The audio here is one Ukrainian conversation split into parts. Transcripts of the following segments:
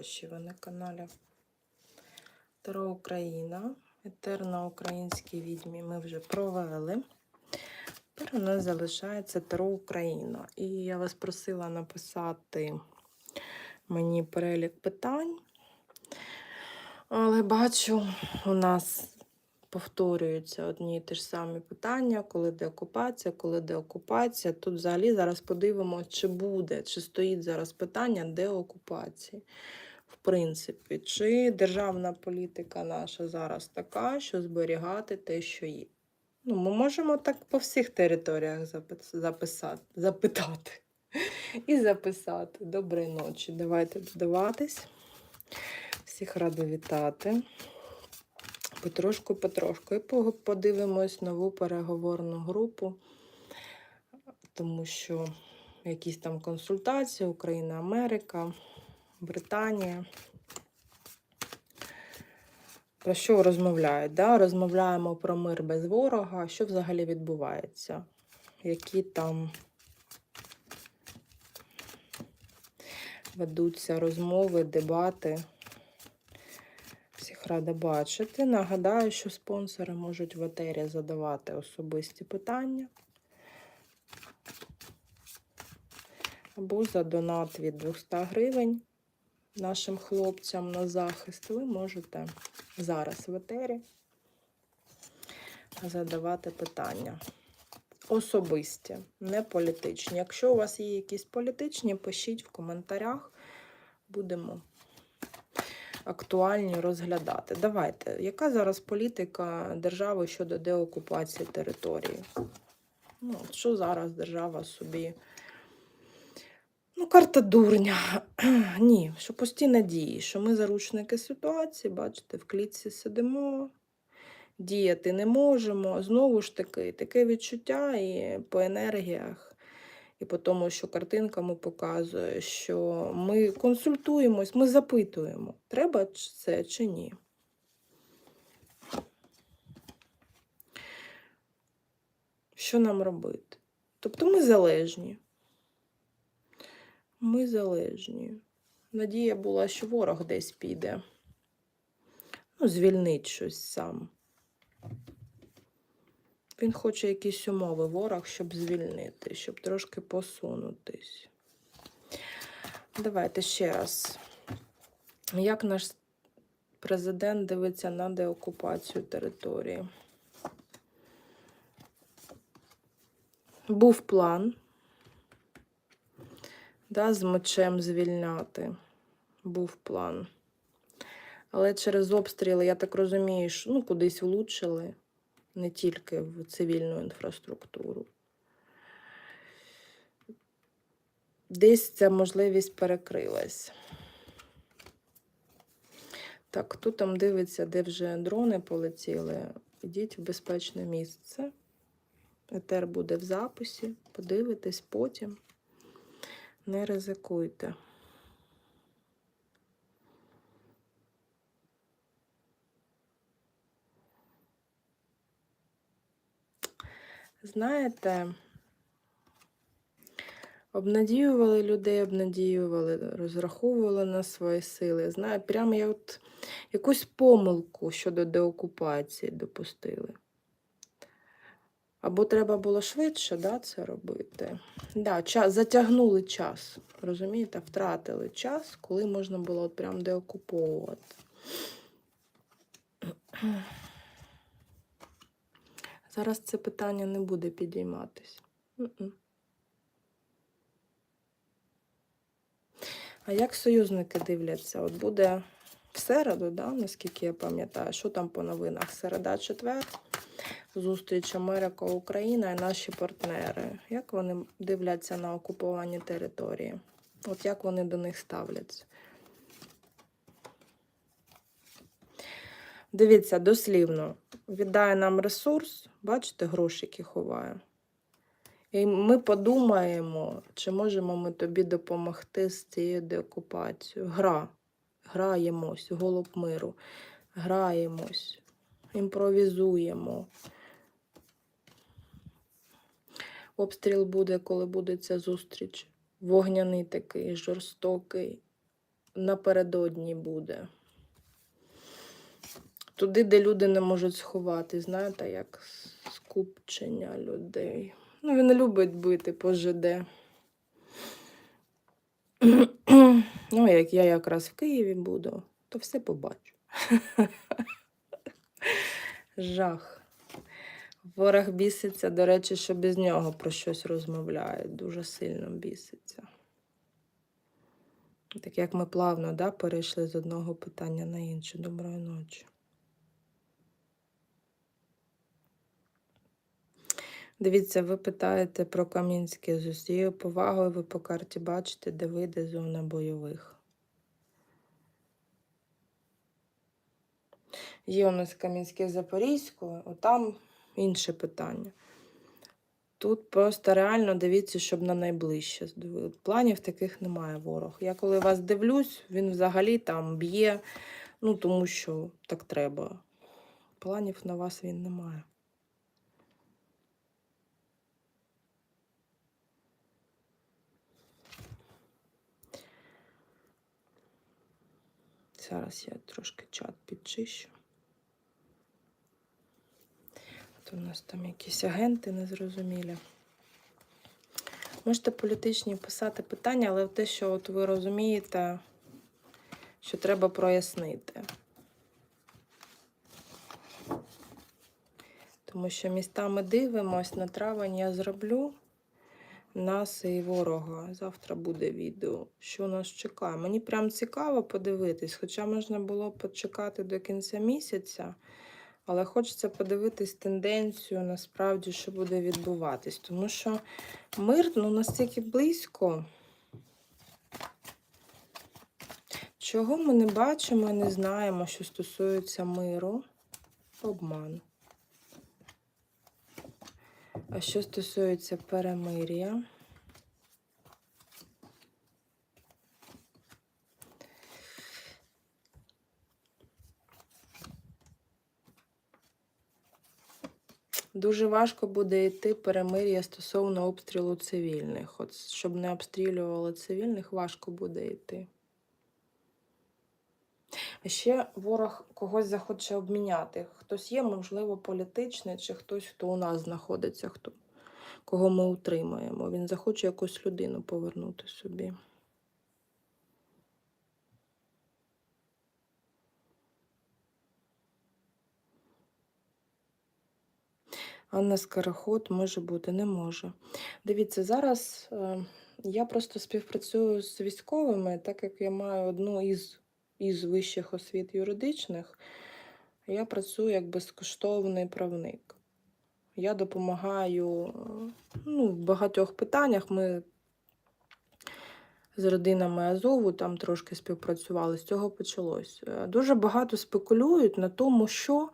найкращі ви на каналі. Таро Україна. Етер на відьмі ми вже провели. Тепер у нас залишається Таро Україна. І я вас просила написати мені перелік питань. Але бачу, у нас повторюються одні і ті ж самі питання, коли деокупація, коли деокупація. Тут взагалі зараз подивимося, чи буде, чи стоїть зараз питання деокупації. В принципі, чи державна політика наша зараз така, що зберігати те, що є. Ну, ми можемо так по всіх територіях записати, запитати і записати. Доброї ночі. Давайте додаватись. Всіх рада вітати. Потрошку, потрошку. І подивимось нову переговорну групу, тому що якісь там консультації, Україна, Америка, Британія. Про що розмовляють? Да? Розмовляємо про мир без ворога. Що взагалі відбувається? Які там ведуться розмови, дебати. Всіх рада бачити. Нагадаю, що спонсори можуть в етері задавати особисті питання. Або за донат від 200 гривень нашим хлопцям на захист. Ви можете зараз в етері задавати питання. Особисті, не політичні. Якщо у вас є якісь політичні, пишіть в коментарях. Будемо актуальні розглядати. Давайте, яка зараз політика держави щодо деокупації території? Ну, що зараз держава собі. Ну, карта дурня. Ні, що пусті надії, що ми заручники ситуації, бачите, в клітці сидимо, діяти не можемо. Знову ж таки, таке відчуття і по енергіях, і по тому, що картинками показує, що ми консультуємось, ми запитуємо, треба це чи ні. Що нам робити? Тобто ми залежні. Ми залежні. Надія була, що ворог десь піде. Ну, звільнить щось сам. Він хоче якісь умови ворог, щоб звільнити, щоб трошки посунутись. Давайте ще раз. Як наш президент дивиться на деокупацію території? Був план да, з мечем звільняти. Був план. Але через обстріли, я так розумію, що ну, кудись влучили, не тільки в цивільну інфраструктуру. Десь ця можливість перекрилась. Так, хто там дивиться, де вже дрони полетіли, ідіть в безпечне місце. Етер буде в записі, подивитесь потім. Не ризикуйте. Знаєте, обнадіювали людей, обнадіювали, розраховували на свої сили. Знаю, прямо я от якусь помилку щодо деокупації допустили. Або треба було швидше да, це робити. Да, час, затягнули час. Розумієте, втратили час, коли можна було от прям деокуповувати. Зараз це питання не буде підійматись. А як союзники дивляться? От буде в середу, да, наскільки я пам'ятаю, що там по новинах? Середа, четвер, зустріч Америка, Україна і наші партнери. Як вони дивляться на окуповані території? От як вони до них ставляться? Дивіться, дослівно, віддає нам ресурс, бачите, грошики ховає. І ми подумаємо, чи можемо ми тобі допомогти з цією деокупацією. Гра. Граємось, голуб миру. Граємось, імпровізуємо. Обстріл буде, коли буде ця зустріч. Вогняний такий, жорстокий. напередодні буде. Туди, де люди не можуть сховати, знаєте, як скупчення людей. Ну, він любить бити по ЖД. Ну, як я якраз в Києві буду, то все побачу. Жах. Ворог біситься, до речі, що без нього про щось розмовляє. Дуже сильно біситься. Так як ми плавно да, перейшли з одного питання на інше. Доброї ночі. Дивіться, ви питаєте про Кам'янське. З усією повагою ви по карті бачите, де вийде зона бойових. Є у нас Кам'янське Запорізько, отам інше питання. Тут просто реально дивіться, щоб на найближче. Планів таких немає ворог. Я коли вас дивлюсь, він взагалі там б'є, ну тому що так треба. Планів на вас він не має. Зараз я трошки чат підчищу. От у нас там якісь агенти незрозумілі. Можете політичні писати питання, але те, що от ви розумієте, що треба прояснити. Тому що містами дивимось, на травень я зроблю нас і ворога. Завтра буде відео, що нас чекає. Мені прям цікаво подивитись, хоча можна було почекати до кінця місяця, але хочеться подивитись тенденцію, насправді, що буде відбуватись. Тому що мир ну, настільки близько. Чого ми не бачимо і не знаємо, що стосується миру? Обман. А що стосується перемир'я? Дуже важко буде йти перемир'я стосовно обстрілу цивільних. От щоб не обстрілювали цивільних, важко буде йти. Ще ворог когось захоче обміняти. Хтось є, можливо, політичний, чи хтось, хто у нас знаходиться, хто, кого ми утримуємо. Він захоче якусь людину повернути собі. Анна Скороход може бути, не може. Дивіться, зараз е, я просто співпрацюю з військовими, так як я маю одну із із вищих освіт юридичних, я працюю як безкоштовний правник. Я допомагаю ну, в багатьох питаннях. Ми з родинами Азову там трошки співпрацювали, з цього почалось. Е, Дуже багато спекулюють на тому, що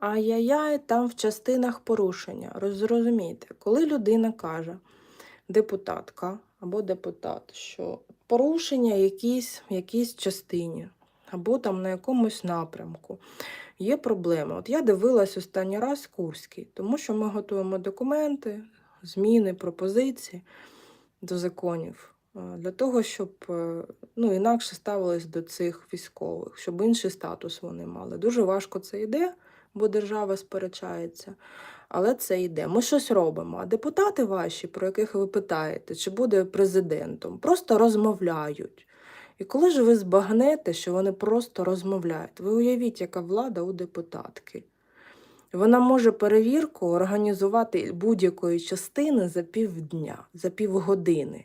ай-яй-яй, там в частинах порушення. Розумієте, коли людина каже, депутатка або депутат, що порушення якісь в якійсь частині, або там на якомусь напрямку. Є проблема. От я дивилась останній раз Курський, тому що ми готуємо документи, зміни, пропозиції до законів е, для того, щоб е, ну, інакше ставились до цих військових, щоб інший статус вони мали. Дуже важко це йде, бо держава сперечається. Але це йде. Ми щось робимо. А депутати ваші, про яких ви питаєте, чи буде президентом, просто розмовляють. І коли ж ви збагнете, що вони просто розмовляють, ви уявіть, яка влада у депутатки. Вона може перевірку організувати будь-якої частини за півдня, за півгодини.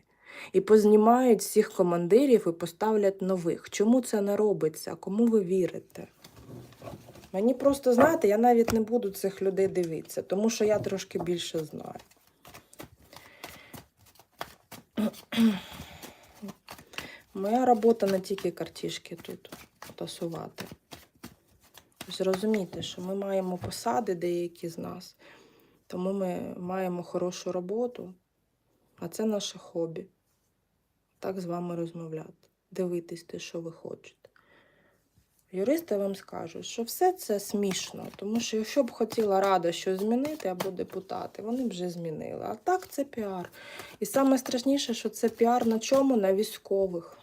І познімають всіх командирів і поставлять нових. Чому це не робиться? Кому ви вірите? Мені просто, знаєте, я навіть не буду цих людей дивитися, тому що я трошки більше знаю. Моя робота не тільки картішки тут тасувати. Зрозумійте, що ми маємо посади деякі з нас, тому ми маємо хорошу роботу, а це наше хобі. Так з вами розмовляти, дивитись те, що ви хочете. Юристи вам скажуть, що все це смішно, тому що якщо б хотіла рада щось змінити або депутати, вони б вже змінили. А так це піар. І саме страшніше, що це піар на чому? На військових.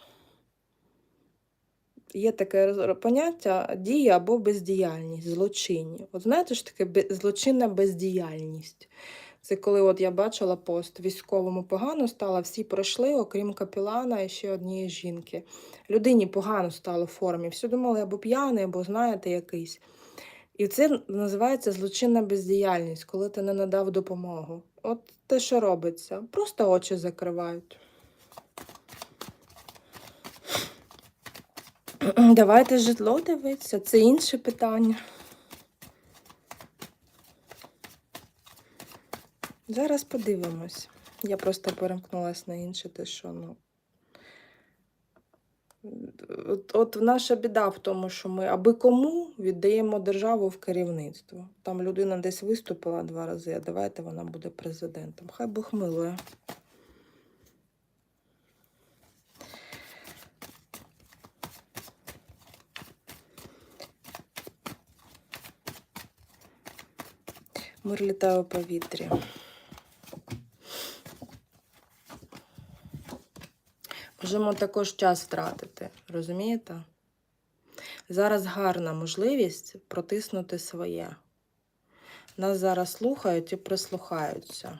є таке поняття дія або бездіяльність, злочинні. От знаєте ж таке злочинна бездіяльність. Це коли от я бачила пост, військовому погано стало, всі пройшли, окрім капілана і ще однієї жінки. Людині погано стало в формі. Всі думали, або п'яний, або знаєте, якийсь. І це називається злочинна бездіяльність, коли ти не надав допомогу. От те, що робиться, просто очі закривають. Давайте житло дивитися, це інше питання. Зараз подивимось. Я просто перемкнулася на інше, те, що ну. От, от наша біда в тому, що ми аби кому віддаємо державу в керівництво. Там людина десь виступила два рази, а давайте вона буде президентом. Хай Бог милує. Мир літає у повітрі. Можемо також час втратити, розумієте? Зараз гарна можливість протиснути своє. Нас зараз слухають і прислухаються.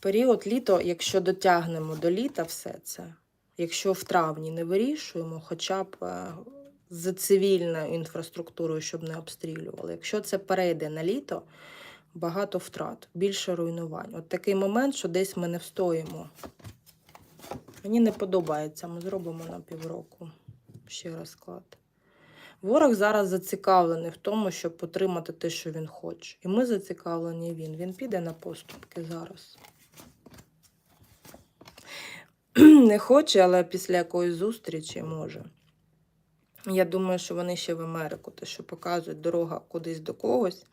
Період літо, якщо дотягнемо до літа все це, якщо в травні не вирішуємо, хоча б е, з цивільною інфраструктурою, щоб не обстрілювали. Якщо це перейде на літо, багато втрат, більше руйнувань. От такий момент, що десь ми не встоїмо. Мені не подобається, ми зробимо на півроку ще розклад. Ворог зараз зацікавлений в тому, щоб отримати те, що він хоче. І ми зацікавлені він. Він піде на поступки зараз. Не хоче, але після якоїсь зустрічі може. Я думаю, що вони ще в Америку, те, що показують дорога кудись до когось.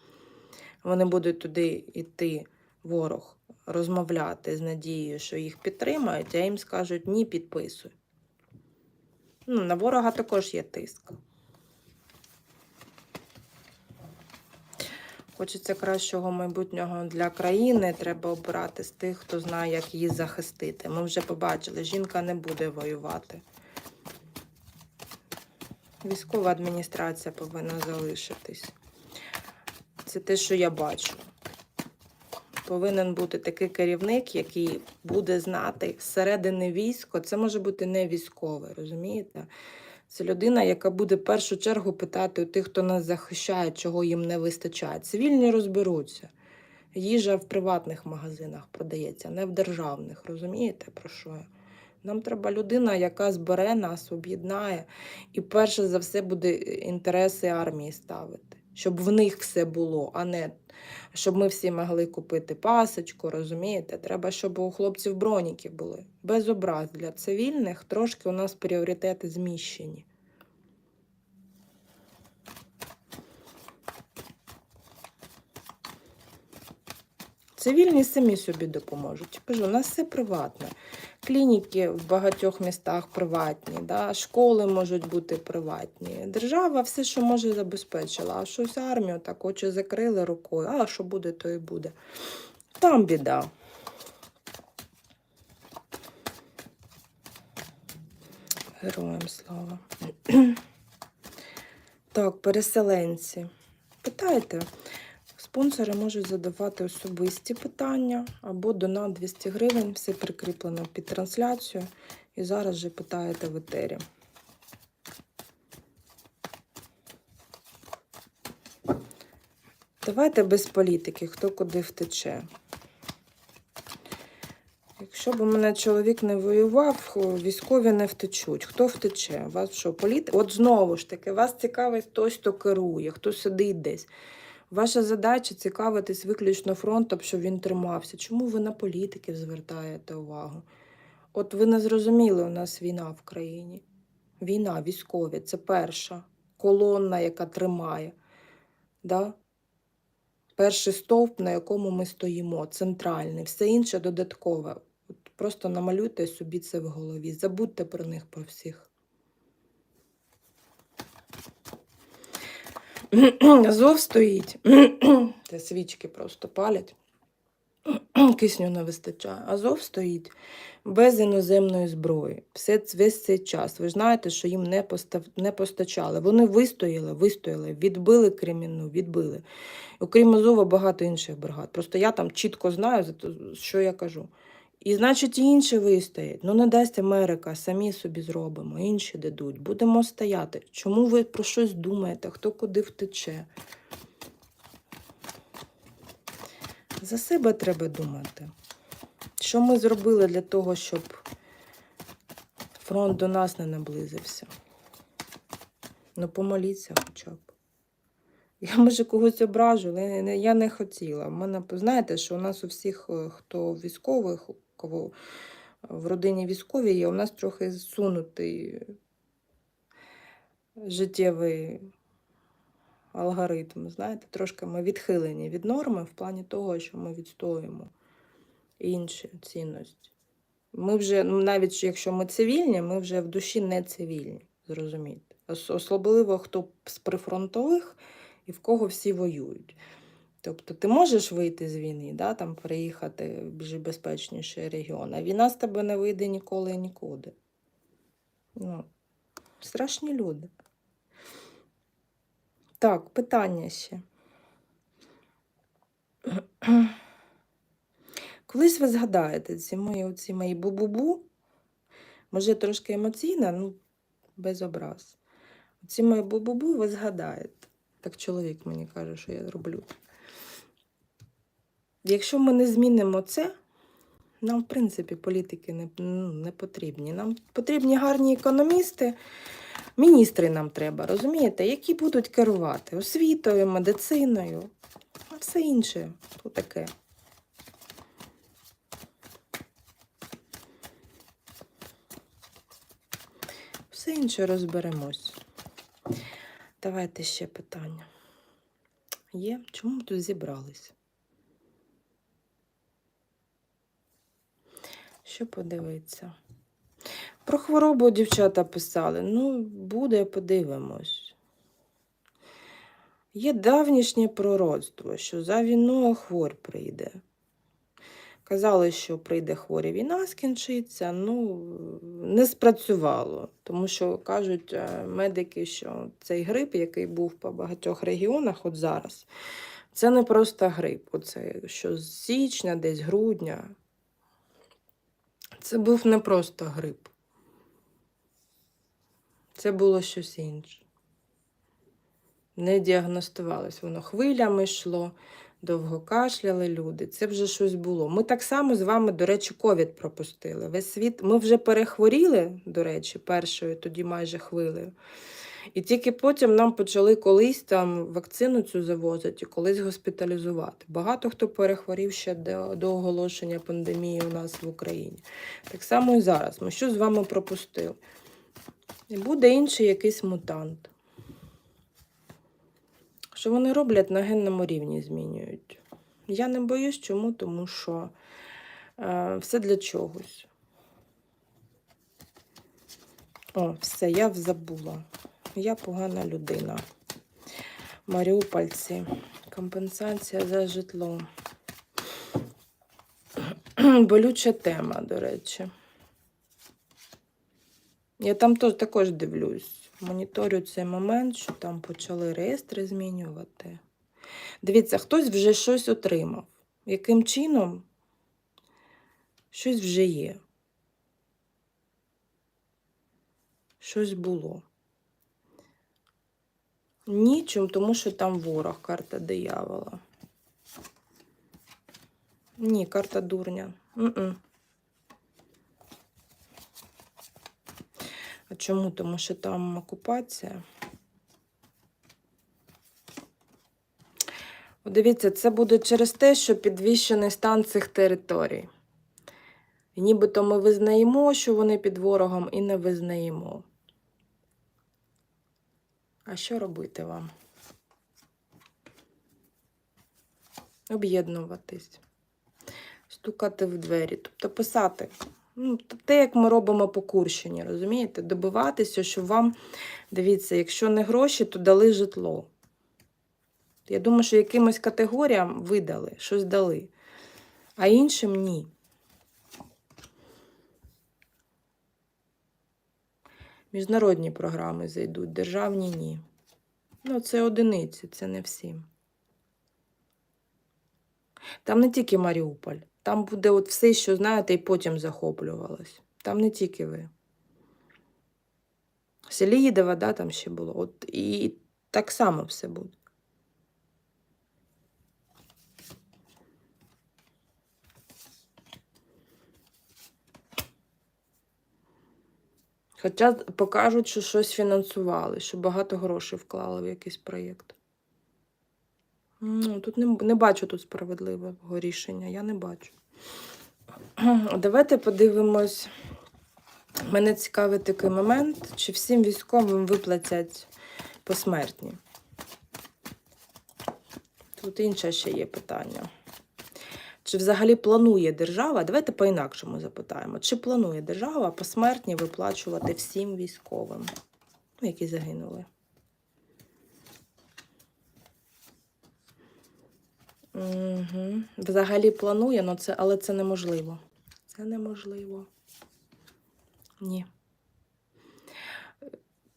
Вони будуть туди йти, ворог, розмовляти з надією, що їх підтримають, а їм скажуть ні, підписуй. Ну, на ворога також є тиск. Хочеться кращого майбутнього для країни. Треба обирати з тих, хто знає, як її захистити. Ми вже побачили, жінка не буде воювати. Військова адміністрація повинна залишитись. Це те, що я бачу. Повинен бути такий керівник, який буде знати всередини військо. Це може бути не військовий, розумієте? Це людина, яка буде в першу чергу питати у тих, хто нас захищає, чого їм не вистачає. Цивільні розберуться. Їжа в приватних магазинах продається, не в державних. Розумієте, про що я? Нам треба людина, яка збере нас, об'єднає, і перше за все буде інтереси армії ставити, щоб в них все було, а не щоб ми всі могли купити пасочку, розумієте? Треба, щоб у хлопців броніки були. Без образ для цивільних трошки у нас пріоритети зміщені. Цивільні самі собі допоможуть. Кажу, у нас все приватне. Клініки в багатьох містах приватні, да? школи можуть бути приватні. Держава все, що може, забезпечила. А щось армію так очі закрили рукою. А що буде, то і буде. Там біда. Героям слава. Так, переселенці. Питайте. Спонсори можуть задавати особисті питання або донат 200 гривень. Все прикріплено під трансляцію. І зараз же питаєте в етері. Давайте без політики, хто куди втече. Якщо б у мене чоловік не воював, військові не втечуть. Хто втече? Вас що, політ... От знову ж таки, вас цікавить хтось, хто керує, хто сидить десь. Ваша задача цікавитись виключно фронтом, щоб він тримався. Чому ви на політиків звертаєте увагу? От ви не зрозуміли, у нас війна в країні. Війна, військові це перша колонна, яка тримає. Да? Перший стовп, на якому ми стоїмо, центральний, все інше додаткове. От просто намалюйте собі це в голові. Забудьте про них про всіх. Азов стоїть. Та свічки просто палять. кисню не вистачає. Азов стоїть без іноземної зброї. Все, весь цей час. Ви знаєте, що їм не, постав, не постачали. Вони вистояли, вистояли, відбили Кремінну, відбили. Окрім Азова, багато інших бригад. Просто я там чітко знаю, що я кажу. І значить, інші вистоять. Ну, не дасть Америка, самі собі зробимо, інші дадуть. Будемо стояти. Чому ви про щось думаєте? Хто куди втече? За себе треба думати. Що ми зробили для того, щоб фронт до нас не наблизився? Ну, помоліться хоча б. Я, може, когось ображу, але я не хотіла. У мене, знаєте, що у нас у всіх, е, хто військових, у в родині військові є, у нас трохи зсунутий життєвий алгоритм. Знаєте, трошки ми відхилені від норми в плані того, що ми відстоюємо інші цінності. Ми вже, ну, навіть якщо ми цивільні, ми вже в душі не цивільні, зрозумійте. Ос- Особливо хто з прифронтових і в кого всі воюють. Тобто ти можеш вийти з війни, да, там, переїхати в більш безпечніший регіон, а війна з тебе не вийде ніколи і нікуди. Ну, страшні люди. Так, питання ще. Колись ви згадаєте ці мої, оці мої бу-бу-бу, може трошки емоційна, ну, без образ. Ці мої бу-бу-бу ви згадаєте. Так чоловік мені каже, що я роблю. Якщо ми не змінимо це, нам, в принципі, політики не, ну, не потрібні. Нам потрібні гарні економісти, міністри нам треба, розумієте, які будуть керувати освітою, медициною, а все інше то таке. Все інше розберемось. Давайте ще питання. Є? Чому ми тут зібрались? Що подивитися? Про хворобу дівчата писали. Ну, буде, подивимось. Є давнішнє пророцтво, що за війною хворь прийде. Казали, що прийде хворя війна, скінчиться. Ну, не спрацювало, тому що кажуть е, медики, що цей грип, який був по багатьох регіонах, от зараз, це не просто грип. Оце що з січня, десь грудня. Це був не просто грип. Це було щось інше. Не діагностувалось. Воно хвилями йшло, довго кашляли люди. Це вже щось було. Ми так само з вами, до речі, ковід пропустили. Весь світ. Ми вже перехворіли, до речі, першою, тоді майже хвилею. І тільки потім нам почали колись там вакцину цю завозити колись госпіталізувати. Багато хто перехворів ще до, до оголошення пандемії у нас в Україні. Так само і зараз. Ми що з вами пропустили? І буде інший якийсь мутант. Що вони роблять на генному рівні змінюють. Я не боюсь, чому? Тому що е, все для чогось. О, все, я забула. Я погана людина. Маріупольці. Компенсація за житло. Болюча тема, до речі. Я там також дивлюсь. Моніторю цей момент, що там почали реєстри змінювати. Дивіться, хтось вже щось отримав. Яким чином щось вже є. Щось було. Нічим, тому що там ворог, карта диявола. Ні, карта дурня. М-м. А чому? Тому що там окупація. Дивіться, це буде через те, що підвищений стан цих територій. Нібито ми визнаємо, що вони під ворогом, і не визнаємо. А що робити вам? Об'єднуватись, стукати в двері, тобто писати. Ну, те, як ми робимо по Курщині, розумієте? Добиватися, що вам, дивіться, якщо не гроші, то дали житло. Я думаю, що якимось категоріям видали, щось дали. А іншим ні. Міжнародні програми зайдуть, державні ні. Ну, це одиниці, це не всі. Там не тільки Маріуполь, там буде от все, що знаєте, і потім захоплювалось. Там не тільки ви. Селіїдова, да, там ще було. От і так само все буде. Хоча покажуть, що щось фінансували, що багато грошей вклали в якийсь проєкт. Ну, тут не, не бачу тут справедливого рішення, я не бачу. Давайте подивимось. Мене цікавий такий момент, чи всім військовим виплатять посмертні. Тут інше ще є питання. Чи взагалі планує держава, давайте по-інакшому запитаємо, чи планує держава посмертні виплачувати всім військовим, ну, які загинули? Угу. Взагалі планує, но це, але це неможливо. Це неможливо. Ні.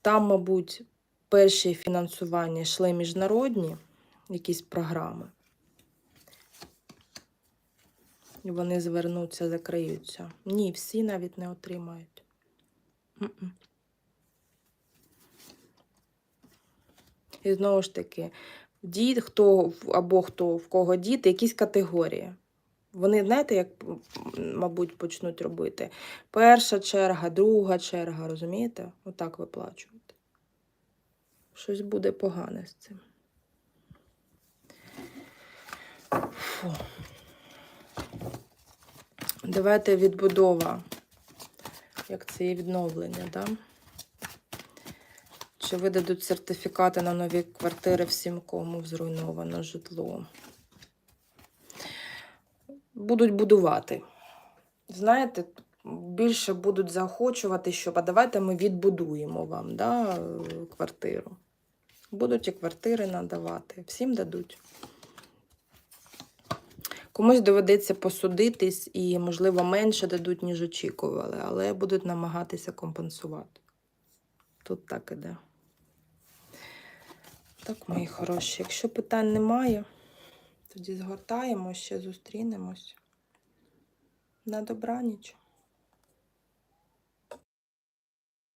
Там, мабуть, перші фінансування йшли міжнародні якісь програми. І вони звернуться, закриються. Ні, всі навіть не отримають. М-м. І знову ж таки, діт, хто або хто в кого діти, якісь категорії. Вони, знаєте, як, мабуть, почнуть робити? Перша черга, друга черга, розумієте? Отак виплачувати. Щось буде погане з цим. Фу. Давайте відбудова. Як це є відновлення, да? Чи видадуть сертифікати на нові квартири всім, кому зруйновано житло? Будуть будувати. Знаєте, більше будуть заохочувати, щоб а давайте ми відбудуємо вам да, квартиру. Будуть і квартири надавати. Всім дадуть. Комусь доведеться посудитись і, можливо, менше дадуть, ніж очікували, але будуть намагатися компенсувати. Тут так іде. Так, мої хороші. Якщо питань немає, тоді згортаємо, ще зустрінемось. На добраніч.